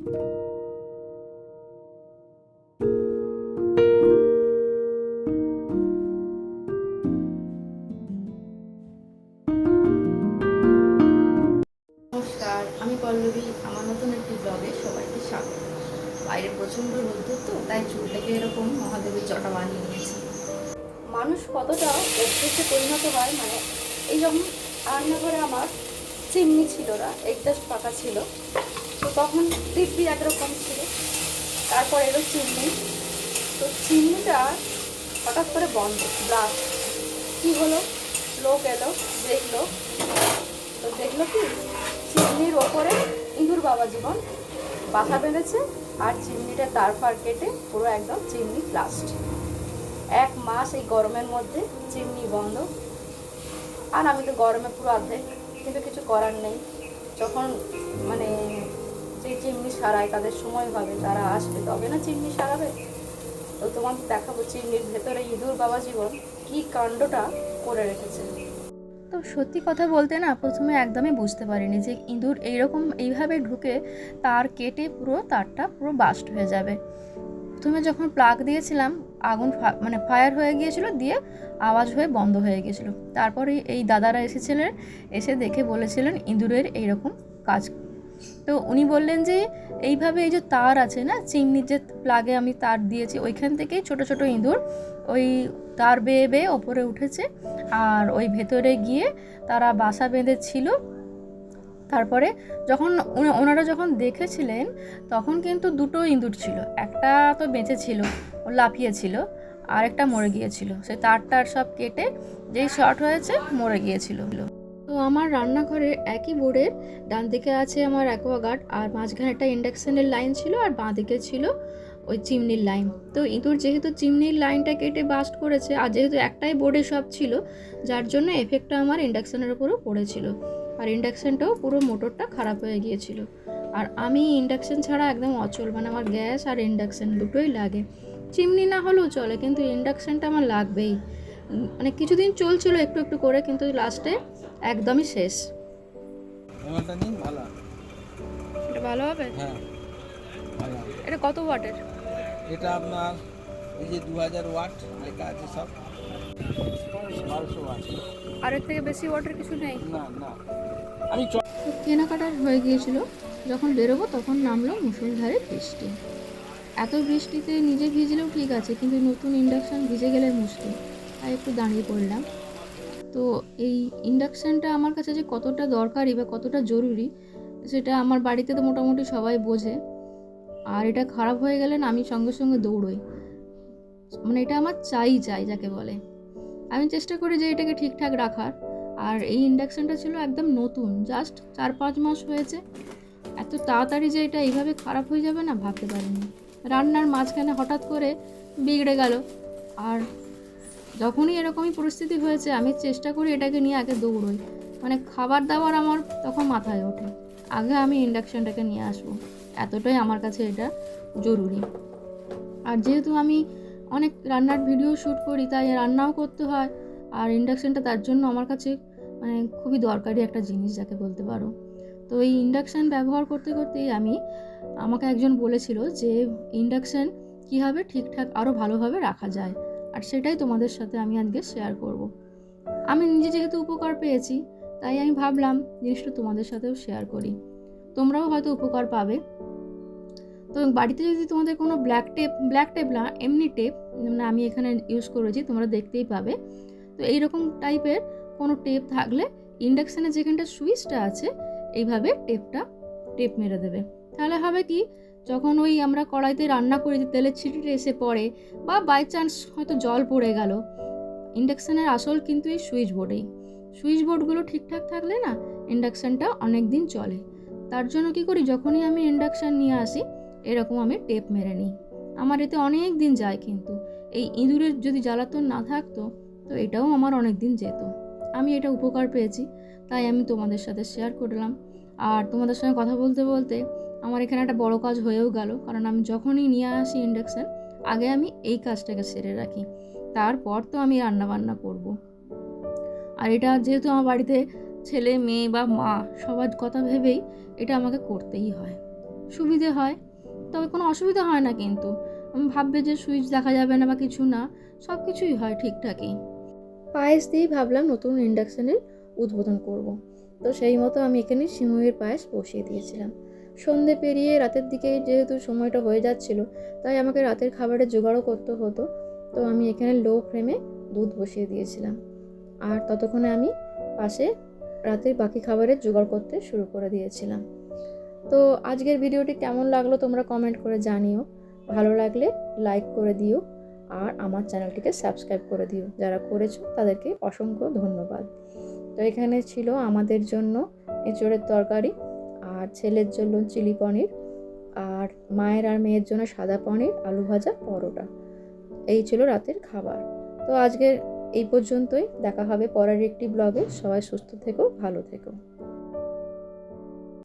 নমস্কার, আমি পল্লবী। আমার নতুন একটি ব্লগে সবাইকে স্বাগত। বাইরে প্রচণ্ড রোদ্দুর তো, তাই চুলটাকে এরকম মহাদেবের জটা বানিয়ে নিয়েছি। মানুষ কতটা অভ্যেসে পরিণত হয় মানে এই যখন রান্নাঘরে আমার চিমনি ছিল না একজাস্ট পাকা ছিল তখন দিব্যি একরকম ছিল। তারপর এলো চিমনি। তো চিমনিটা হঠাৎ করে বন্ধ ব্লাস্ট কী হলো? লোক এলো, দেখল। তো দেখল কি? চিমনির ওপরে ইঁদুর বাবা জীবন। বাসা বেঁধেছে আর চিমনিটা তার ফার কেটে পুরো একদম চিমনি ব্লাস্ট এক মাস এই গরমের মধ্যে চিমনি বন্ধ। আর আমি তো গরমে পুরো অর্ধেক, কিন্তু কিছু করার নেই। যখন মানে যে চিমনি সারায় তাদের সময় হবে, তারা আসবে তবে না চিমনি সারাবে তো তোমাকে দেখাবো চিমনির ভেতরে ইঁদুর বাবা জীবন কি কাণ্ডটা করে রেখেছে। তো সত্যি কথা বলতে না, প্রথমে একদমই বুঝতে পারিনি যে ইঁদুর এইরকম এইভাবে ঢুকে তার কেটে পুরো তারটা পুরো বাস্ট হয়ে যাবে। প্রথমে যখন প্লাগ দিয়েছিলাম, আগুন মানে ফায়ার হয়ে গিয়েছিল, দিয়ে আওয়াজ হয়ে বন্ধ হয়ে গিয়েছিল। তারপরে এই দাদারা এসেছিলেন, এসে দেখে বলেছিলেন ইঁদুরের এইরকম কাজ তো উনি বললেন যে, এইভাবে এই যে তার আছে না চিমনির যে প্লাগে আমি তার দিয়েছি, ওইখান থেকেই ছোট ছোট ইঁদুর ওই তার বেয়ে বেয়ে ওপরে উঠেছে। আর ওই ভেতরে গিয়ে তারা বাসা বেঁধেছিল। তারপরে যখন ওনারা যখন দেখেছিলেন, তখন কিন্তু দুটো ইঁদুর ছিল। একটা তো বেঁচে ছিল ও লাফিয়েছিল আর একটা মরে গিয়েছিল। সেই তারটার সব কেটে যেই শর্ট হয়েছে, মরে গিয়েছিল। তো আমার রান্নাঘরের একই বোর্ডের ডান দিকে আছে আমার অ্যাকোয়াগার্ড আর মাঝখানে একটা ইন্ডাকশনের লাইন ছিল আর বাঁ দিকে ছিল ওই চিমনির লাইন তো ইঁদুর যেহেতু চিমনির লাইনটা কেটে বাস্ট করেছে, আর যেহেতু একটাই বোর্ডে সব ছিল, যার জন্য এফেক্টটা আমার ইন্ডাকশানের উপরও পড়েছিল। আর ইন্ডাকশানটাও পুরো মোটরটা খারাপ হয়ে গিয়েছিল। আর আমি ইন্ডাকশান ছাড়া একদম অচল মানে আমার গ্যাস আর ইন্ডাকশান দুটোই লাগে। চিমনি না হলেও চলে, কিন্তু ইন্ডাকশানটা আমার লাগবেই। মানে কিছুদিন চলছিল একটু একটু করে, কিন্তু লাস্টে একদমই শেষ। এটা ভালো হবে? হ্যাঁ এটা কত ওয়াটের? এটা আপনার এই যে দু হাজার ওয়াট লেখা আছে সব। বারোশো ওয়াট আর এর থেকে বেশি ওয়াটের কিছু নেই? না না। আমি কেনাকাটা হয়ে গিয়েছিল। যখন বেরোবো তখন নামলো মুসুলধারে বৃষ্টি। এত বৃষ্টিতে নিজে ভিজলেও ঠিক আছে কিন্তু নতুন ইন্ডাকশান ভিজে গেলে মুশকিল। তাই একটু দাঁড়িয়ে পড়লাম। তো এই ইন্ডাকশানটা আমার কাছে যে কতটা দরকারি বা কতটা জরুরি, সেটা আমার বাড়িতে তো মোটামুটি সবাই বোঝে। আর এটা খারাপ হয়ে গেলে না আমি সঙ্গে সঙ্গে দৌড়ই। মানে এটা আমার চাই চাই যাকে বলে। আমি চেষ্টা করি যে এটাকে ঠিকঠাক রাখার। আর এই ইন্ডাকশানটা ছিল একদম নতুন জাস্ট চার পাঁচ মাস হয়েছে। এত তাড়াতাড়ি যে এটা এইভাবে খারাপ হয়ে যাবে না, ভাবতে পারিনি। রান্নার মাঝখানে হঠাৎ করে বিগড়ে গেল। আর যখনই এরকমই পরিস্থিতি হয়েছে, আমি চেষ্টা করি এটাকে নিয়ে আগে দৌড়ই। মানে খাবার দাবার আমার তখন মাথায় ওঠে। আগে আমি ইন্ডাকশানটাকে নিয়ে আসব। এতটাই আমার কাছে এটা জরুরি। আর যেহেতু আমি অনেক রান্নার ভিডিও শ্যুট করি, তাই রান্নাও করতে হয়। আর ইন্ডাকশানটা তার জন্য আমার কাছে মানে খুবই দরকারি একটা জিনিস, যাকে বলতে পারো। তো এই ইন্ডাকশান ব্যবহার করতে করতেই আমি, আমাকে একজন বলেছিল যে ইন্ডাকশান কীভাবে ঠিকঠাক আরও ভালোভাবে রাখা যায়। আর সেটাই তোমাদের সাথে আমি আজকে শেয়ার করব। আমি নিজে যেহেতু উপকার পেয়েছি, তাই আমি ভাবলাম জিনিসটা তোমাদের সাথেও শেয়ার করি। তোমরাও হয়তো উপকার পাবে। তো বাড়িতে যদি তোমাদের কোনো ব্ল্যাক টেপ ব্ল্যাক টেপ না, এমনি টেপ মানে আমি এখানে ইউজ করেছি, তোমরা দেখতেই পাবে। তো এইরকম টাইপের কোনো টেপ থাকলে ইন্ডাকশানের যেখানটা সুইচটা আছে, এইভাবে টেপটা টেপ মেরে দেবে। তাহলে হবে কি? যখন ওই আমরা কড়াইতে রান্না করি তেলের ছিটিটা এসে পড়ে বা বাই চান্স হয়তো জল পড়ে গেল। ইন্ডাকশানের আসল কিন্তু এই সুইচ বোর্ডেই সুইচ বোর্ডগুলো ঠিকঠাক থাকলে না ইন্ডাকশানটা অনেক দিন চলে। তার জন্য কি করি, যখনই আমি ইন্ডাকশান নিয়ে আসি, এরকম আমি টেপ মেরে নিই। আমার এতে অনেক দিন যায় কিন্তু। এই ইঁদুরের যদি জ্বালাতন না থাকতো, তো এটাও আমার অনেক দিন যেত। আমি এটা উপকার পেয়েছি, তাই আমি তোমাদের সাথে শেয়ার করলাম। আর তোমাদের সঙ্গে কথা বলতে বলতে আমার এখানে একটা বড় কাজ হয়েও গেল কারণ আমি যখনই নিয়ে আসি ইন্ডাকশান আগে আমি এই কাজটাকে সেরে রাখি তারপর তো আমি রান্না বান্না করব। আর এটা যেহেতু আমার বাড়িতে ছেলে মেয়ে বা মা সবার কথা ভেবেই এটা আমাকে করতেই হয় সুবিধে হয় তবে কোনো অসুবিধা হয় না কিন্তু উম, ভাববে যে সুইচ দেখা যাবে না বা কিছু না সব কিছুই হয় ঠিকঠাকই পায়েস দিয়েই ভাবলাম নতুন ইন্ডাকশানের উদ্বোধন করব। তো সেই মতো আমি এখানে সিমুইয়ের পায়েস বসিয়ে দিয়েছিলাম সন্ধে পেরিয়ে রাতের দিকে যেহেতু সময়টা হয়ে যাচ্ছিল, তাই আমাকে রাতের খাবারের জোগাড়ও করতে হতো। তো আমি এখানে লো ফ্লেমে দুধ বসিয়ে দিয়েছিলাম। আর ততক্ষণে আমি পাশে রাতের বাকি খাবারের জোগাড় করতে শুরু করে দিয়েছিলাম। তো আজকের ভিডিওটি কেমন লাগল তোমরা কমেন্ট করে জানিও। ভালো লাগলে লাইক করে দিও আর আমার চ্যানেলটিকে সাবস্ক্রাইব করে দিও। যারা করেছ তাদেরকে অসংখ্য ধন্যবাদ। তো এখানে ছিল আমাদের জন্য এঁচড়ের তরকারি। ছেলের জন্য চিলি পনির আর মায়ের আর মেয়ের জন্য সাদা পনির, আলু ভাজা, পরোটা। এই ছিল রাতের খাবার। তো আজকের এই পর্যন্তই। দেখা হবে পরের একটি ব্লগে সবাই সুস্থ থেকো, ভালো থেকো।